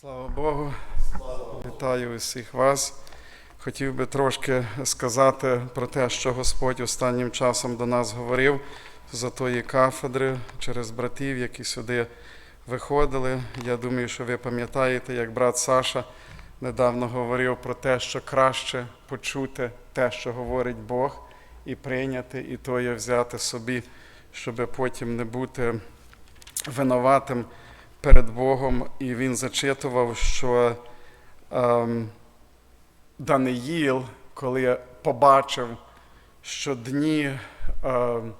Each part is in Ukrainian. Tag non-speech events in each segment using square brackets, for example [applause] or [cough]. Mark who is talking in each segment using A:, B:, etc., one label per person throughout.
A: Слава Богу, вітаю усіх вас. Хотів би трошки сказати про те, що Господь останнім часом до нас говорив з тої кафедри через братів, які сюди виходили. Я думаю, що ви пам'ятаєте, як брат Саша недавно говорив про те, що краще почути те, що говорить Бог, і прийняти, і тоє взяти собі, щоб потім не бути винуватим перед Богом, і він зачитував, що ем, Даниїл, коли побачив, що дні, ем,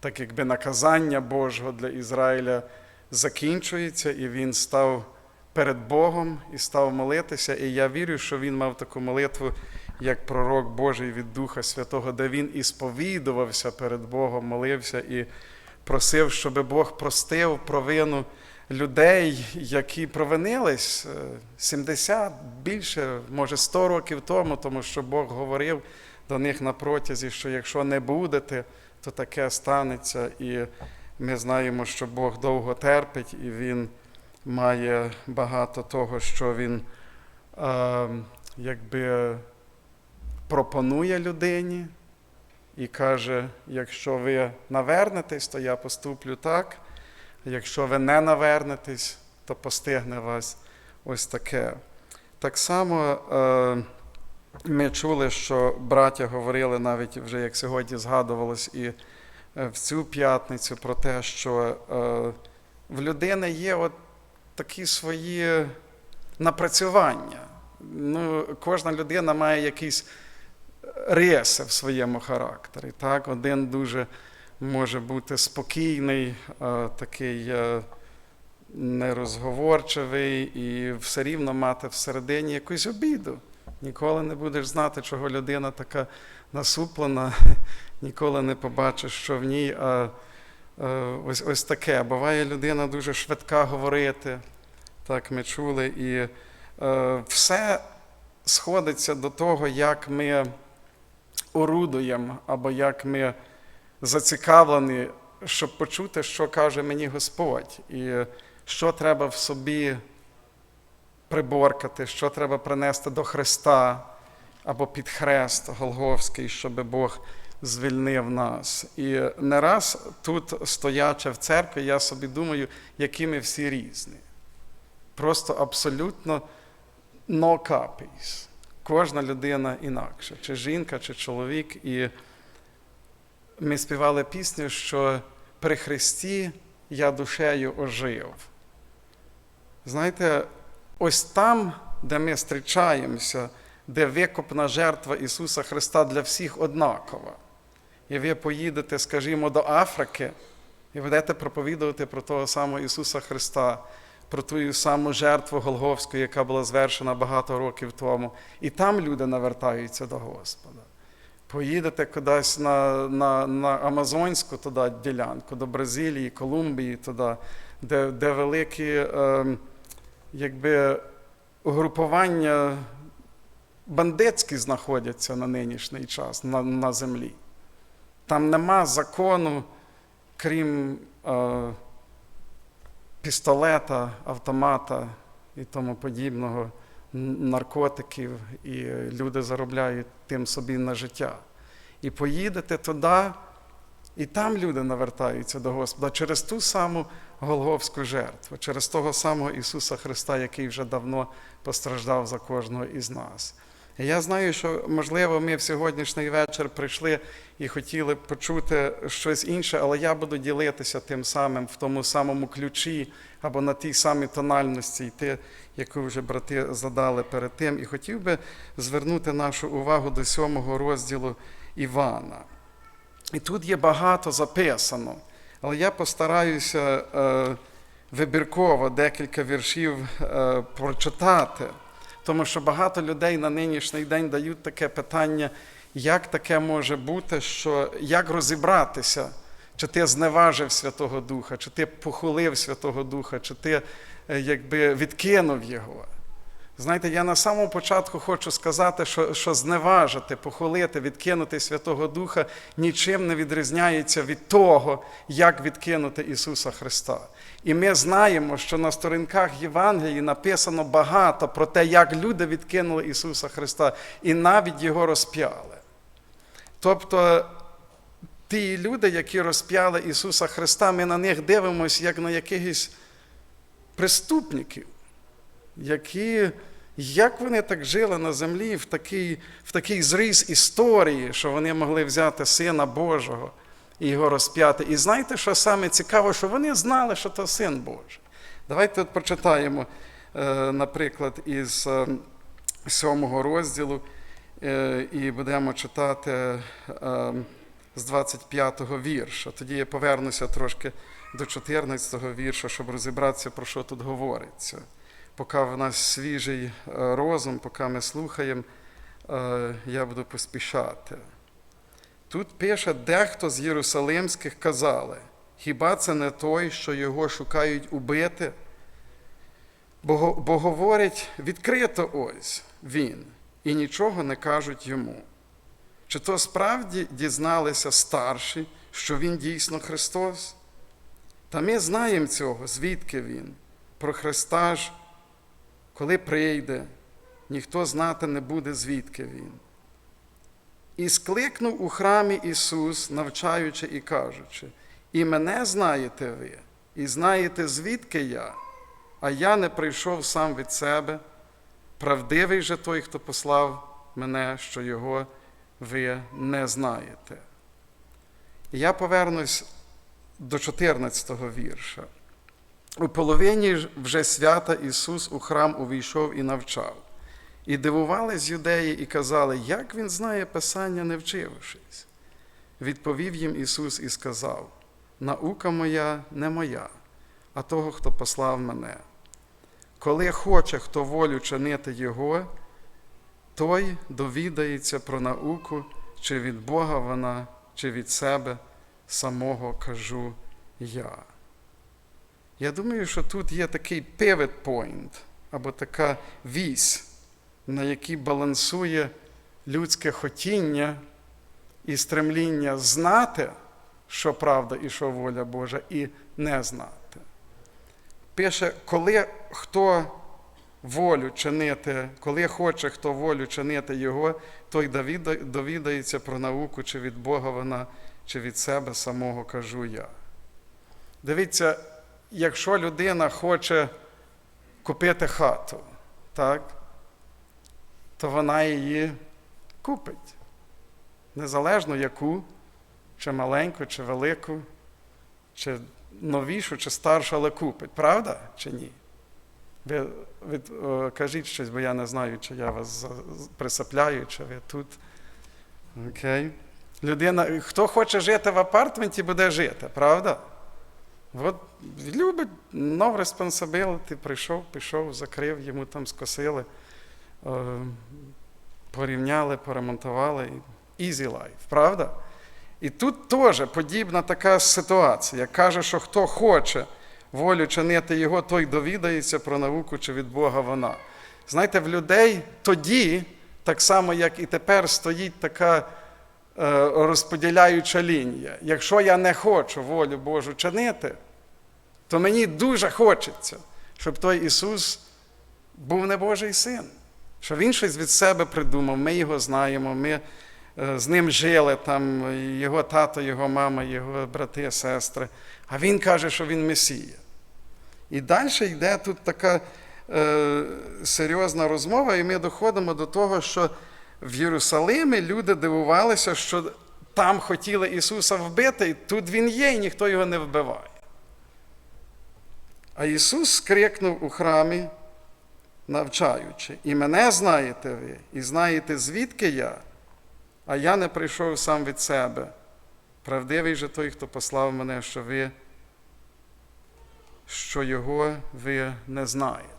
A: так якби наказання Божого для Ізраїля закінчуються, і він став перед Богом і став молитися. І я вірю, що він мав таку молитву, як пророк Божий від Духа Святого, де він і сповідувався перед Богом, молився і просив, щоб Бог простив провину людей, які провинились е, 70, більше, може 100 років тому, тому що Бог говорив до них на протязі, що якщо не будете, то таке станеться. І ми знаємо, що Бог довго терпить, і Він має багато того, що Він е, якби пропонує людині і каже: якщо ви навернетесь, то я поступлю так. Якщо ви не навернетесь, то постигне вас ось таке. Так само е, ми чули, що браття говорили навіть вже як сьогодні згадувалось і е, в цю п'ятницю про те, що е, в людини є от такі свої напрацювання. Ну, кожна людина має якісь риси в своєму характері. Так? Один дуже може бути спокійний, такий е, нерозговорчивий і все рівно мати всередині якусь обіду. Ніколи не будеш знати, чого людина така насуплена, [laughs] ніколи не побачиш, що в ній а, е, ось, ось таке. Буває людина дуже швидка говорити, так ми чули, і е, все сходиться до того, як ми орудуємо або як ми зацікавлені, щоб почути, що каже мені Господь, і що треба в собі приборкати, що треба принести до Христа або під хрест Голговський, щоб Бог звільнив нас. І не раз тут, стоячи в церкві, я собі думаю, які ми всі різні. Просто абсолютно no copies. Кожна людина інакша, чи жінка, чи чоловік. І ми співали пісню, що при Христі я душею ожив. Знаєте, ось там, де ми зустрічаємося, де викупна жертва Ісуса Христа для всіх однакова. І ви поїдете, скажімо, до Африки і будете проповідувати про того самого Ісуса Христа, про ту саму жертву Голговську, яка була звершена багато років тому. І там люди навертаються до Господа. Поїдете кудись на на, на Амазонську туди ділянку, до Бразилії, Колумбії, туди, де де великі е, якби, угрупування бандитські знаходяться на нинішній час на, на землі. Там нема закону, крім е, пістолета, автомата і тому подібного наркотиків, і люди заробляють тим собі на життя. І поїдете туди, і там люди навертаються до Господа через ту саму Голговську жертву, через того самого Ісуса Христа, який вже давно постраждав за кожного із нас. Я знаю, що, можливо, ми в сьогоднішній вечір прийшли і хотіли почути щось інше, але я буду ділитися тим самим в тому самому ключі або на тій самій тональності, йти, яку вже брати задали перед тим. І хотів би звернути нашу увагу до сьомого розділу Івана. І тут є багато записано, але я постараюся е, вибірково декілька віршів е, прочитати. Тому що багато людей на нинішній день дають таке питання, як таке може бути, що як розібратися, чи ти зневажив Святого Духа, чи ти похулив Святого Духа, чи ти якби відкинув його. Знаєте, я на самому початку хочу сказати, що, що зневажити, похвалити, відкинути Святого Духа нічим не відрізняється від того, як відкинути Ісуса Христа. І ми знаємо, що на сторінках Євангелії написано багато про те, як люди відкинули Ісуса Христа і навіть Його розп'яли. Тобто ті люди, які розп'яли Ісуса Христа, ми на них дивимося як на якихось преступників, які, як вони так жили на землі в такий, в такий зріз історії, що вони могли взяти Сина Божого і його розп'яти. І знаєте, що саме цікаво, що вони знали, що це Син Божий. Давайте от прочитаємо, е, наприклад, із е, сьомого розділу, е, і будемо читати з 25-го вірша. Тоді я повернуся трошки до 14-го вірша, щоб розібратися, про що тут говориться. Поки в нас свіжий розум, поки ми слухаємо, я буду поспішати. Тут пише, дехто з єрусалимських казали, хіба це не той, що його шукають убити? Бо, бо говорять відкрито ось він, і нічого не кажуть йому. Чи то справді дізналися старші, що він дійсно Христос? Та ми знаємо цього, звідки він. Про Христа ж, коли прийде, ніхто знати не буде, звідки він. І скликнув у храмі Ісус, навчаючи і кажучи: І мене знаєте ви, і знаєте, звідки я, а я не прийшов сам від себе. Правдивий же той, хто послав мене, що його ви не знаєте. Я повернусь до 14-го вірша. У половині вже свята Ісус у храм увійшов і навчав. І дивувались юдеї і казали, як він знає Писання, не вчившись. Відповів їм Ісус і сказав: Наука моя не моя, а того, хто послав мене. Коли хоче хто волю чинити Його, той довідається про науку, чи від Бога вона, чи від себе самого кажу я. Я думаю, що тут є такий pivot point, або така вісь, на якій балансує людське хотіння і стремління знати, що правда і що воля Божа, і не знати. Пише, коли хто волю чинити, коли хоче хто волю чинити його, той довідається про науку, чи від Бога вона, чи від себе самого кажу я. Дивіться, якщо людина хоче купити хату, так, то вона її купить. Незалежно яку, чи маленьку, чи велику, чи новішу, чи старшу, але купить. Правда чи ні? Ви, о, кажіть щось, бо я не знаю, чи я вас присипляю, чи ви тут. Окей. Людина, хто хоче жити в апартменті, буде жити, правда? От любить no responsibility, прийшов, пішов, закрив, йому там скосили, порівняли, поремонтували. Easy life, правда? І тут теж подібна така ситуація. Каже, що хто хоче волю чинити його, той довідається про науку, чи від Бога вона. Знаєте, в людей тоді, так само, як і тепер, стоїть така е, розподіляюча лінія. Якщо я не хочу волю Божу чинити, то мені дуже хочеться, щоб той Ісус був не Божий син. Що він щось від себе придумав, ми його знаємо, ми е, з ним жили, там, його тато, його мама, його брати, сестри. А він каже, що він Месія. І далі йде тут така е, серйозна розмова, і ми доходимо до того, що в Єрусалимі люди дивувалися, що там хотіли Ісуса вбити, і тут Він є, і ніхто його не вбиває. А Ісус скрикнув у храмі, навчаючи, і мене знаєте ви, і знаєте, звідки я, а я не прийшов сам від себе. Правдивий же той, хто послав мене, що ви, що його ви не знаєте.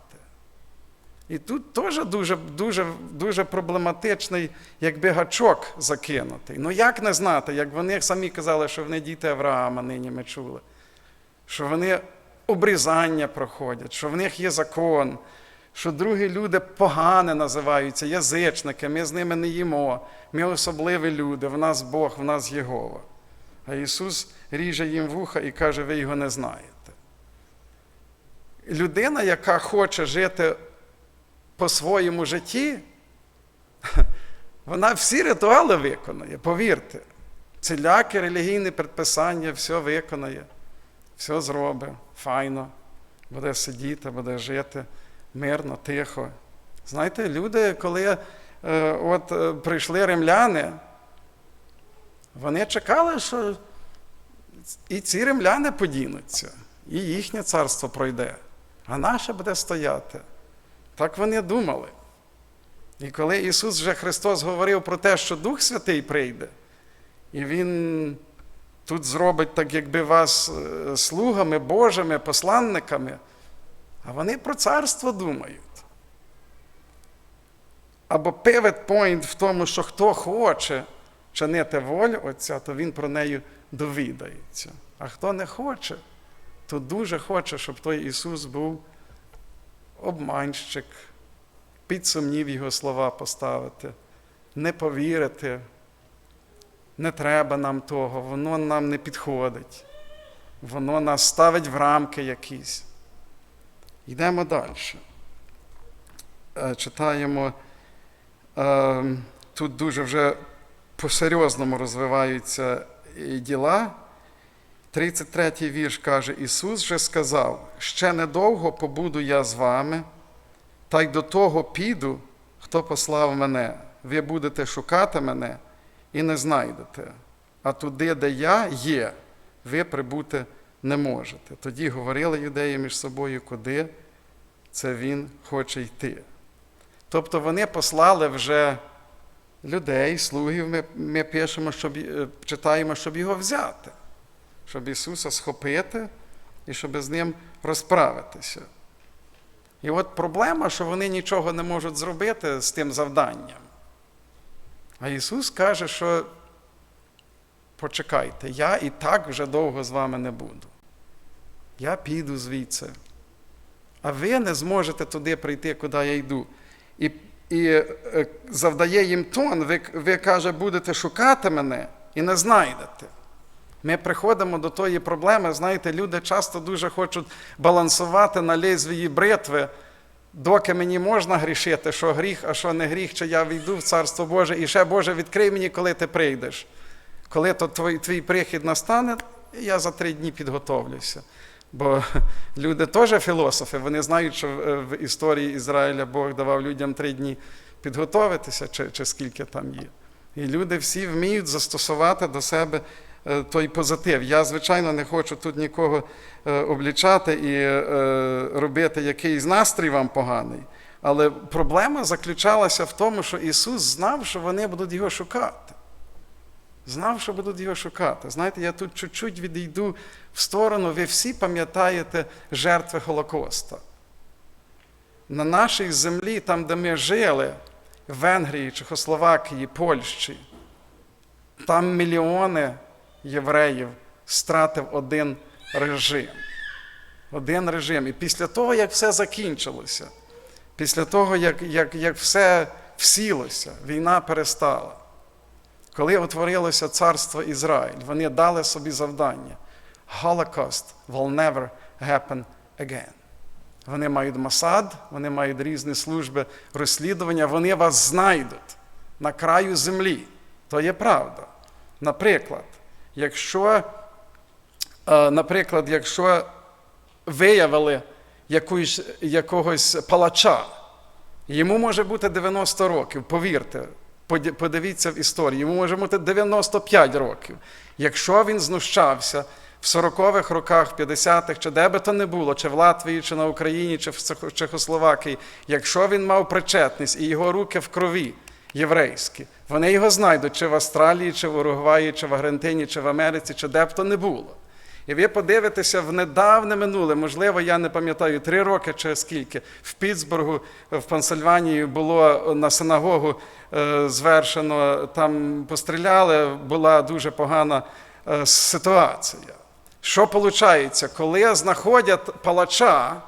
A: І тут теж дуже, дуже, дуже проблематичний, якби гачок закинутий. Ну як не знати, як вони самі казали, що вони діти Авраама, нині ми чули, що вони обрізання проходять, що в них є закон, що другі люди погане називаються, язичники, ми з ними не їмо, ми особливі люди, в нас Бог, в нас Єгова. А Ісус ріже їм вуха і каже, ви його не знаєте. Людина, яка хоче жити по своєму житті, [laughs] вона всі ритуали виконує, повірте. Цілякі релігійні предписання, все виконає, все зробить, файно, буде сидіти, буде жити мирно, тихо. Знаєте, люди, коли е, от, е, прийшли римляни, вони чекали, що і ці римляни подінуться, і їхнє царство пройде, а наше буде стояти. Так вони думали. І коли Ісус вже Христос говорив про те, що Дух Святий прийде, і Він тут зробить так, якби вас е, слугами Божими, посланниками, а вони про царство думають. Або pivot point в тому, що хто хоче чинити волю Отця, то він про неї довідається. А хто не хоче, то дуже хоче, щоб той Ісус був обманщик, під сумнів Його слова поставити, не повірити. Не треба нам того, воно нам не підходить. Воно нас ставить в рамки якісь. Йдемо далі. Е, Читаємо, е, тут дуже вже по-серйозному розвиваються діла. 33-й вірш каже: Ісус же сказав: ще недовго побуду я з вами, та й до того піду, хто послав мене. Ви будете шукати мене і не знайдете. А туди, де я є, ви прибути не можете. Тоді говорили юдеї між собою, куди це він хоче йти. Тобто вони послали вже людей, слугів, ми, ми пишемо, щоб, е, читаємо, щоб його взяти, щоб Ісуса схопити і щоб з ним розправитися. І от проблема, що вони нічого не можуть зробити з тим завданням. А Ісус каже, що почекайте, я і так вже довго з вами не буду. Я піду звідси. А ви не зможете туди прийти, куди я йду. І і е, завдає їм тон, ви, ви каже, будете шукати мене і не знайдете. Ми приходимо до тої проблеми, знаєте, люди часто дуже хочуть балансувати на лезвії бритви, доки мені можна грішити, що гріх, а що не гріх, чи я війду в Царство Боже, і ще Боже, відкрий мені, коли ти прийдеш. Коли то твій, твій прихід настане, я за три дні підготовлюся. Бо [laughs] люди теж філософи, вони знають, що в історії Ізраїля Бог давав людям три дні підготовитися, чи, чи скільки там є. І люди всі вміють застосувати до себе е, той позитив. Я, звичайно, не хочу тут нікого е, облічати і е, робити якийсь настрій вам поганий. Але проблема заключалася в тому, що Ісус знав, що вони будуть його шукати. Знав, що будуть його шукати. Знаєте, я тут чуть-чуть відійду в сторону, ви всі пам'ятаєте жертви Холокоста. На нашій землі, там, де ми жили, в Венгрії, Чехословакії, Польщі, там мільйони євреїв стратив один режим. Один режим. І після того, як все закінчилося, після того, як, як, як все всілося, війна перестала. Коли утворилося царство Ізраїль, вони дали собі завдання. Holocaust will never happen again. Вони мають Масад, вони мають різні служби розслідування, вони вас знайдуть на краю землі. То є правда. Наприклад, якщо, наприклад, якщо виявили якусь, якогось палача, йому може бути 90 років, повірте. Подивіться в історії, йому може бути 95 років. Якщо він знущався в 40-х роках, в 50-х, чи де би то не було, чи в Латвії, чи на Україні, чи в Чехословакії, якщо він мав причетність і його руки в крові єврейські, вони його знайдуть чи в Австралії, чи в Уругваї, чи в Аргентині, чи в Америці, чи де б то не було. І ви подивитеся в недавне минуле, можливо, я не пам'ятаю, три роки чи скільки, в Пітсбургу, в Пенсильванії було на синагогу е, звершено, там постріляли, була дуже погана е, ситуація. Що виходить, коли знаходять палача,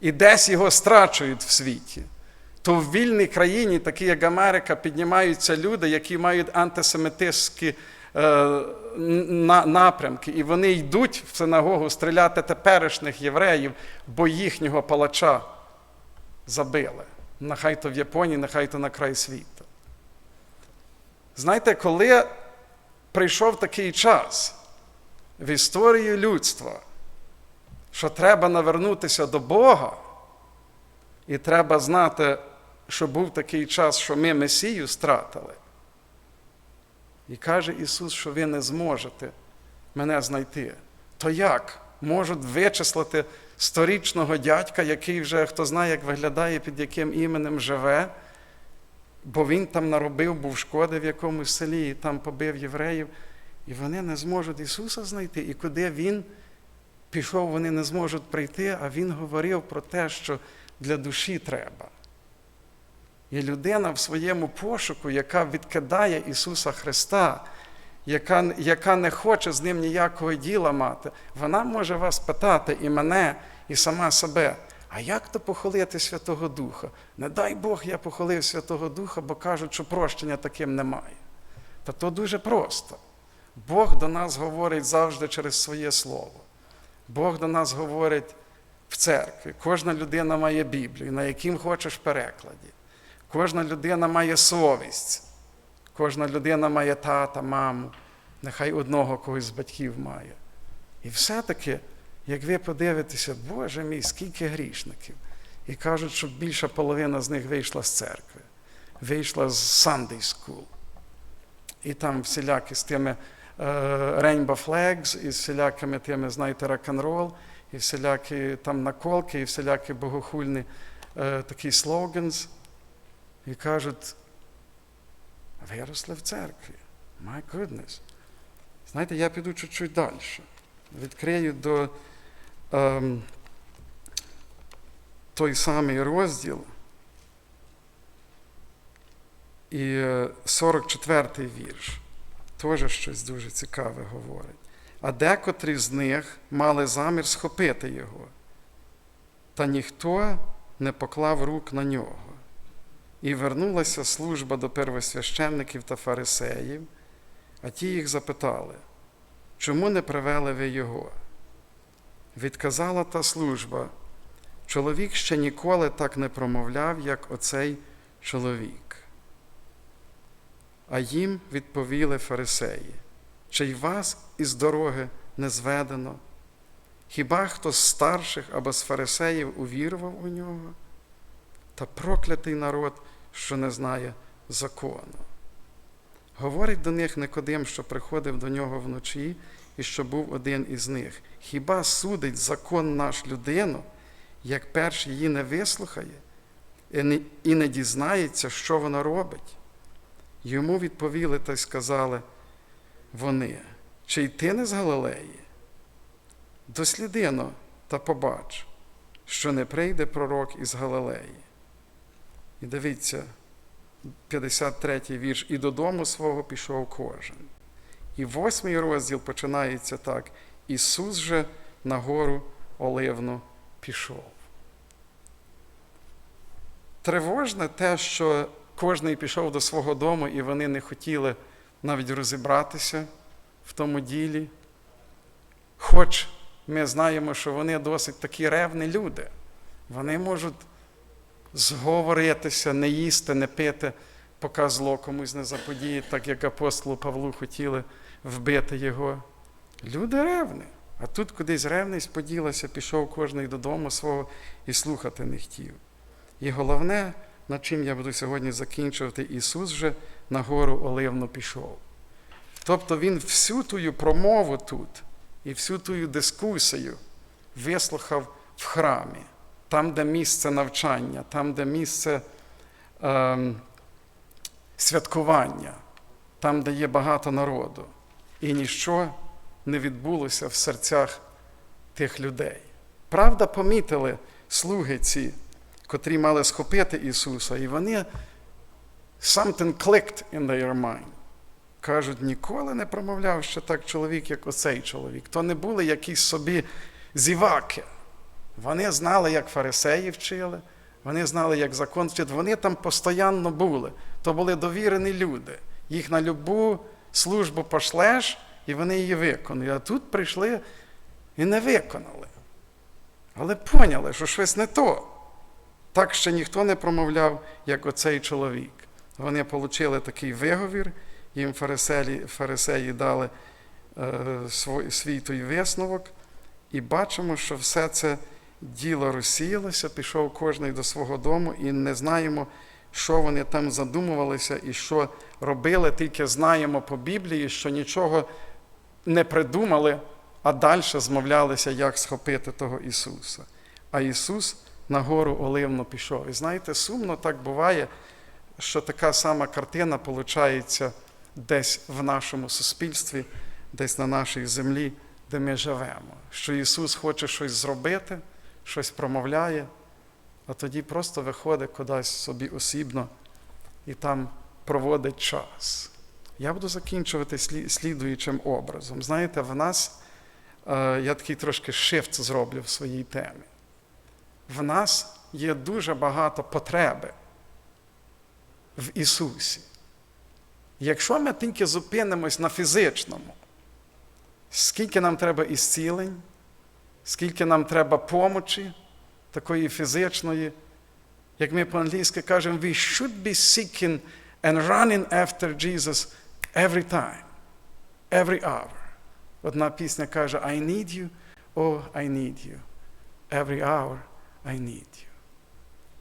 A: і десь його страчують в світі. То в вільній країні, такій як Америка, піднімаються люди, які мають антисемітистські напрямки, і вони йдуть в синагогу стріляти теперішніх євреїв, бо їхнього палача забили. Нехай то в Японії, нехай то на край світу. Знаєте, коли прийшов такий час в історії людства, що треба навернутися до Бога, і треба знати, що був такий час, що ми Месію стратили. І каже Ісус, що ви не зможете мене знайти. То як можуть вичислити сторічного дядька, який вже хто знає, як виглядає, під яким іменем живе, бо він там наробив, був шкоди в якомусь селі і там побив євреїв, і вони не зможуть Ісуса знайти. І куди Він пішов, вони не зможуть прийти, а Він говорив про те, що для душі треба. І людина в своєму пошуку, яка відкидає Ісуса Христа, яка, яка не хоче з ним ніякого діла мати, вона може вас питати і мене, і сама себе. А як то похолити Святого Духа? Не дай Бог, я похолив Святого Духа, бо кажуть, що прощення таким немає. Та то дуже просто. Бог до нас говорить завжди через своє Слово. Бог до нас говорить в церкві. Кожна людина має Біблію, на яким хочеш перекладі. Кожна людина має совість. Кожна людина має тата, маму, нехай одного когось з батьків має. І все-таки, як ви подивитеся, Боже мій, скільки грішників. І кажуть, що більша половина з них вийшла з церкви, вийшла з Sunday School. І там всілякі з тими е, Rainbow Flags, і всілякими тими, знаєте, рок-н-рол, і всілякі там наколки, і всілякі богохульні е, такі слоганс. І кажуть, виросли в церкві. My goodness. Знаєте, я піду чуть-чуть далі. Відкрию до ем, той самий розділ. І 44-й вірш. Теж щось дуже цікаве говорить. А декотрі з них мали замір схопити його, та ніхто не поклав рук на нього. І вернулася служба до первосвященників та фарисеїв, а ті їх запитали, чому не привели ви його? Відказала та служба, чоловік ще ніколи так не промовляв, як оцей чоловік. А їм відповіли фарисеї, чи й вас із дороги не зведено? Хіба хто з старших або з фарисеїв увірував у нього? Та проклятий народ, що не знає закону. Говорить до них Никодим, що приходив до нього вночі, і що був один із них. Хіба судить закон наш людину, як перший її не вислухає і не дізнається, що вона робить? Йому відповіли та й сказали вони, чи й ти не з Галилеї? Дослідино та побач, що не прийде пророк із Галилеї. І дивіться, 53-й вірш, і додому свого пішов кожен. І восьмий розділ починається так: Ісус же на гору Оливну пішов. Тривожне те, що кожний пішов до свого дому, і вони не хотіли навіть розібратися в тому ділі. Хоч ми знаємо, що вони досить такі ревні люди. Вони можуть зговоритися, не їсти, не пити, поки зло комусь не заподіє, так як апостолу Павлу хотіли вбити його. Люди ревні. А тут кудись ревність поділася, пішов кожний додому свого і слухати не хотів. І головне, над чим я буду сьогодні закінчувати, Ісус же на гору Оливну пішов. Тобто Він всю тую промову тут і всю тую дискусію вислухав в храмі, там, де місце навчання, там, де місце ем, святкування, там, де є багато народу. І ніщо не відбулося в серцях тих людей. Правда, помітили слуги ці, котрі мали схопити Ісуса, і вони something clicked in their mind. Кажуть, ніколи не промовляв ще так чоловік, як оцей чоловік. То не були якісь собі зіваки. Вони знали, як фарисеї вчили, вони знали, як закон вчити. Вони там постійно були. То були довірені люди. Їх на любу службу пошлеш, і вони її виконують. А тут прийшли і не виконали. Але поняли, що щось не то. Так ще ніхто не промовляв, як оцей чоловік. Вони отримали такий виговір, їм фарисеї, фарисеї дали е, свій, той висновок, і бачимо, що все це діло розсіялося, пішов кожний до свого дому, і не знаємо, що вони там задумувалися і що робили, тільки знаємо по Біблії, що нічого не придумали, а далі змовлялися, як схопити того Ісуса. А Ісус на гору Оливну пішов. І знаєте, сумно так буває, що така сама картина виходить десь в нашому суспільстві, десь на нашій землі, де ми живемо. Що Ісус хоче щось зробити, щось промовляє, а тоді просто виходить кудись собі осібно і там проводить час. Я буду закінчувати слідуючим образом. Знаєте, в нас е, я такий трошки шифт зроблю в своїй темі. В нас є дуже багато потреби в Ісусі. Якщо ми тільки зупинимось на фізичному, скільки нам треба ісцілень, скільки нам треба помочі, такої фізичної, як ми по-англійськи кажемо, we should be seeking and running after Jesus every time, every hour. Одна пісня каже: I need you, oh, I need you. Every hour I need you.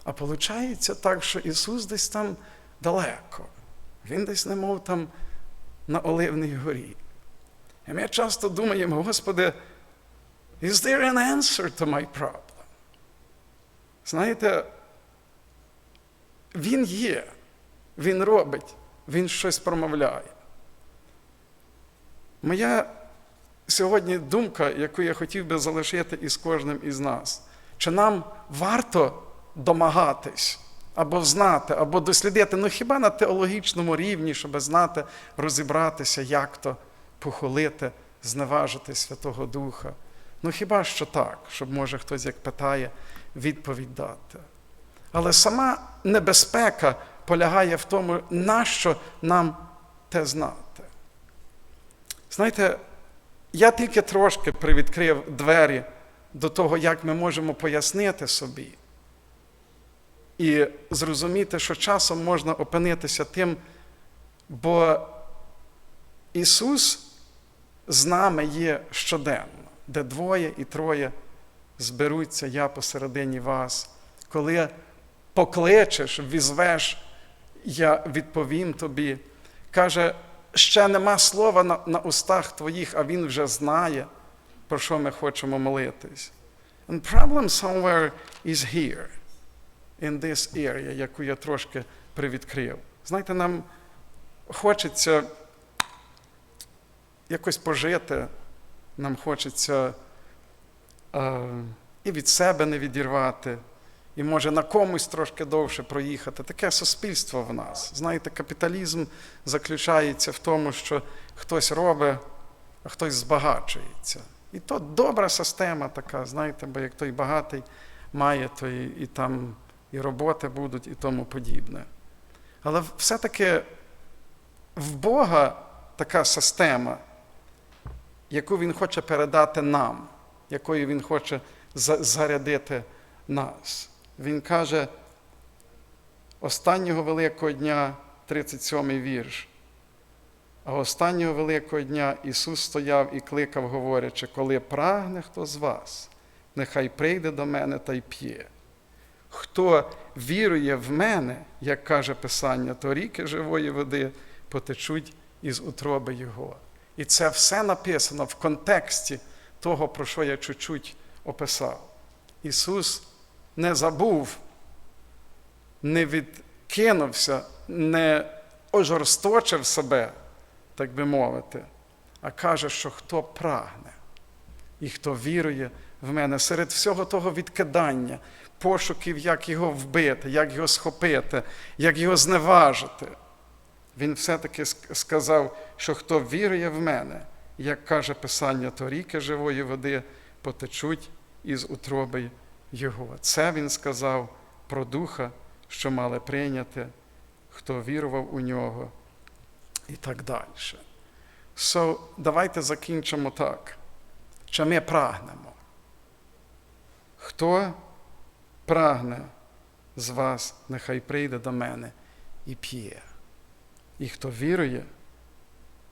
A: А виходить так, що Ісус десь там далеко. Він десь немов там на Оливній горі. І ми часто думаємо, Господи, is there an answer to my problem? Знаєте, Він є, Він робить, Він щось промовляє. Моя сьогодні думка, яку я хотів би залишити із кожним із нас, чи нам варто домагатись, або знати, або дослідити, ну хіба на теологічному рівні, щоб знати, розібратися, як то похолити, зневажити Святого Духа. Ну хіба що так, щоб може хтось як питає, відповідь дати. Але сама небезпека полягає в тому, нащо нам те знати. Знаєте, я тільки трошки привідкрив двері до того, як ми можемо пояснити собі і зрозуміти, що часом можна опинитися тим, бо Ісус з нами є щоденно, де двоє і троє зберуться, я посередині вас. Коли покличеш, візвеш, я відповім тобі. Каже, ще нема слова на, на устах твоїх, а він вже знає, про що ми хочемо молитись. And problem somewhere is here, in this area, яку я трошки привідкрив. Знаєте, нам хочеться якось пожити, нам хочеться е, і від себе не відірвати, і може на комусь трошки довше проїхати. Таке суспільство в нас. Знаєте, капіталізм заключається в тому, що хтось робить, а хтось збагачується. І то добра система така, знаєте, бо як той багатий має, то і, і там і роботи будуть, і тому подібне. Але все-таки в Бога така система, яку Він хоче передати нам, якою Він хоче зарядити нас. Він каже останнього великого дня, 37-й вірш. А останнього великого дня Ісус стояв і кликав, говорячи, коли прагне хто з вас, нехай прийде до мене та й п'є. Хто вірує в мене, як каже Писання, то ріки живої води потечуть із утроби Його. І це все написано в контексті того, про що я чуть-чуть описав. Ісус не забув, не відкинувся, не ожорсточив себе, так би мовити, а каже, що хто прагне і хто вірує в мене серед всього того відкидання, пошуків, як його вбити, як його схопити, як його зневажити. Він все-таки сказав, що хто вірує в мене, як каже Писання, то ріки живої води потечуть із утроби Його. Це він сказав про Духа, що мали прийняти, хто вірував у нього, і так далі. So, давайте закінчимо так. Що ми прагнемо? Хто прагне з вас, нехай прийде до мене і п'є. І хто вірує,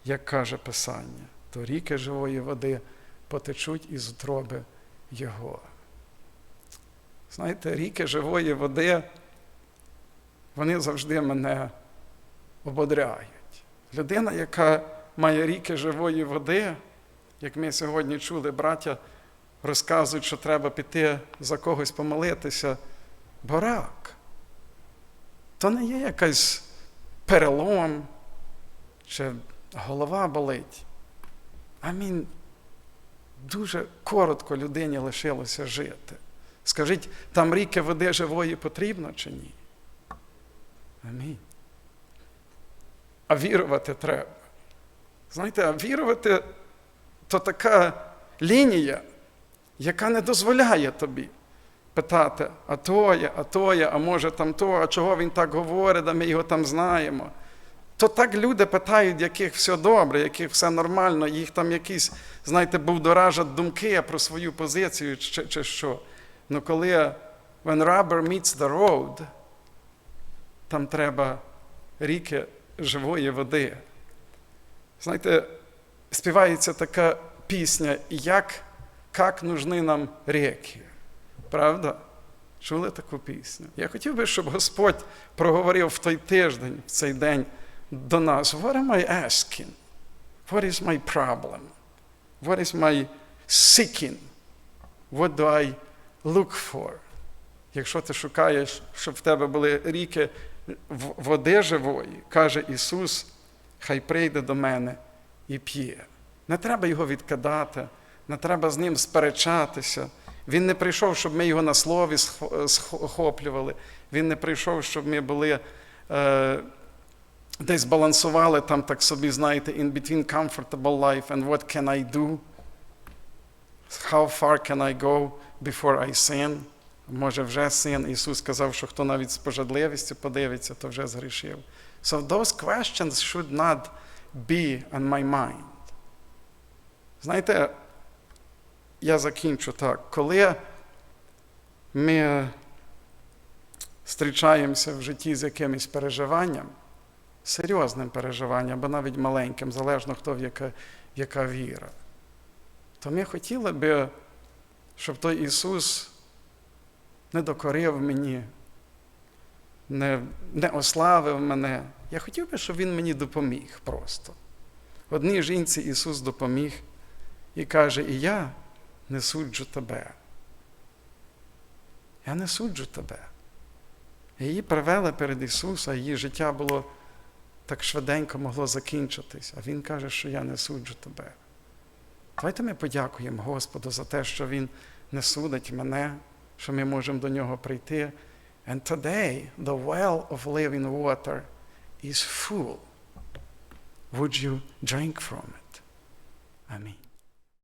A: як каже Писання, то ріки живої води потечуть із утроби Його. Знаєте, ріки живої води, вони завжди мене ободряють. Людина, яка має ріки живої води, як ми сьогодні чули, браття розказують, що треба піти за когось помолитися, бо рак. То не є якась перелом, чи голова болить. Амінь. Дуже коротко людині лишилося жити. Скажіть, там ріки води живої потрібно чи ні? Амінь. А вірувати треба. Знаєте, а вірувати то така лінія, яка не дозволяє тобі питати, а то є, а то є, а може там то, а чого він так говорить, а ми його там знаємо. То так люди питають, яких все добре, яких все нормально, їх там якісь, знаєте, будоражать думки про свою позицію чи, чи що. Ну коли when rubber meets the road, там треба ріки живої води. Знаєте, співається така пісня, як, як нужны нам ріки. Правда? Чули таку пісню? Я хотів би, щоб Господь проговорив в той тиждень, в цей день до нас. What am I asking? What is my problem? What is my seeking? What do I look for? Якщо ти шукаєш, щоб в тебе були ріки води живої, каже Ісус, хай прийде до мене і п'є. Не треба його відкидати, не треба з ним сперечатися. Він не прийшов, щоб ми його на слові схоплювали. Він не прийшов, щоб ми були е, десь балансували там, так собі, знаєте, in between comfortable life and what can I do? How far can I go before I sin? Може, вже син. Ісус сказав, що хто навіть з пожадливістю подивиться, то вже згрішив. So those questions should not be on my mind. Знаєте, я закінчу так. Коли ми зустрічаємося в житті з якимось переживанням, серйозним переживанням, або навіть маленьким, залежно хто в яка, яка віра, то ми хотіли би, щоб той Ісус не докорив мені, не, не ославив мене. Я хотів би, щоб Він мені допоміг просто. Одній жінці Ісус допоміг і каже, і я не суджу тебе. Я не суджу тебе. Її привели перед Ісуса, її життя було так швиденько могло закінчитись, а Він каже, що я не суджу тебе. Давайте ми подякуємо Господу за те, що Він не судить мене, що ми можемо до нього прийти. And today the well of living water is full. Would you drink from it? Амінь.